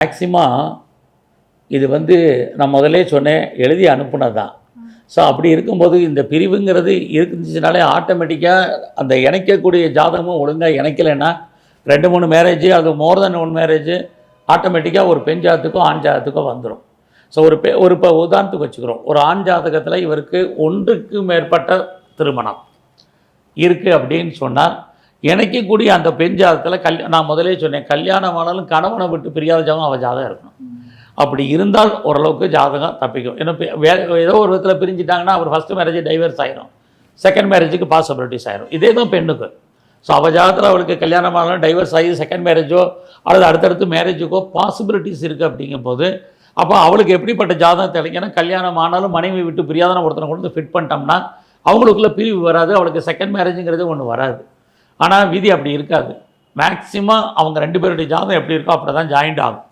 Maximum இது வந்து நான் முதல்லே சொன்னேன் எழுதி அனுப்புனது தான் ஸோ அப்படி இருக்கும்போது இந்த பிரிவுங்கிறது இருந்துச்சுனாலே ஆட்டோமேட்டிக்காக அந்த இணைக்கக்கூடிய ஜாதகமும் ஒழுங்காக இணைக்கலைன்னா ரெண்டு மூணு மேரேஜ் அது மோர் தென் ஒன் மேரேஜ் ஆட்டோமேட்டிக்காக ஒரு பெண் ஜாதத்துக்கும் ஆண் ஜாதத்துக்கும் வந்துடும் ஸோ ஒரு பெ ஒரு இப்போ உதாரணத்துக்கு வச்சுக்கிறோம். ஒரு ஆண் ஜாதகத்தில் இவருக்கு ஒன்றுக்கு மேற்பட்ட திருமணம் இருக்குது அப்படின்னு சொன்னால் இணைக்கக்கூடிய அந்த பெண் ஜாதகத்தில் கல் நான் முதலே சொன்னேன் கல்யாணம் ஆனாலும் கணவனை விட்டு பிரியாத ஜாதகம் அவள் ஜாதகம் இருக்கணும். அப்படி இருந்தால் ஓரளவுக்கு ஜாதகம் தப்பிக்கும். ஏன்னா பி- வே ஏதோ ஒரு விதத்தில் பிரிஞ்சிட்டாங்கன்னா அவர் ஃபஸ்ட்டு மேரேஜ் டைவர்ஸ் ஆயிரும். செகண்ட் மேரேஜுக்கு பாசிபிலிட்டிஸ் ஆயிரும். இதே தான் பெண்ணுக்கு. ஸோ அவள் ஜாதகத்தில் அவளுக்கு கல்யாணம் ஆனாலும் டைவர்ஸ் ஆகி செகண்ட் மேரேஜோ அல்லது அடுத்தடுத்து மேரேஜுக்கோ பாசிபிலிட்டிஸ் இருக்குது அப்படிங்கும்போது அப்போ அவளுக்கு எப்படிப்பட்ட ஜாதகம் தெளிக்கணும் கல்யாணம் ஆனாலும் மனைவி விட்டு பிரியாதன ஒருத்தனை கொண்டு ஃபிட் பண்ணிட்டோம்னா அவங்களுக்குள்ள பிரிவு வராது. அவளுக்கு செகண்ட் மேரேஜுங்கிறது ஒன்று வராது. ஆனால் விதி அப்படி இருக்காது. மேக்சிமம் அவங்க ரெண்டு பேருடைய ஜாதகம் எப்படி இருக்கோ அப்படி தான் ஜாயிண்ட் ஆகும்.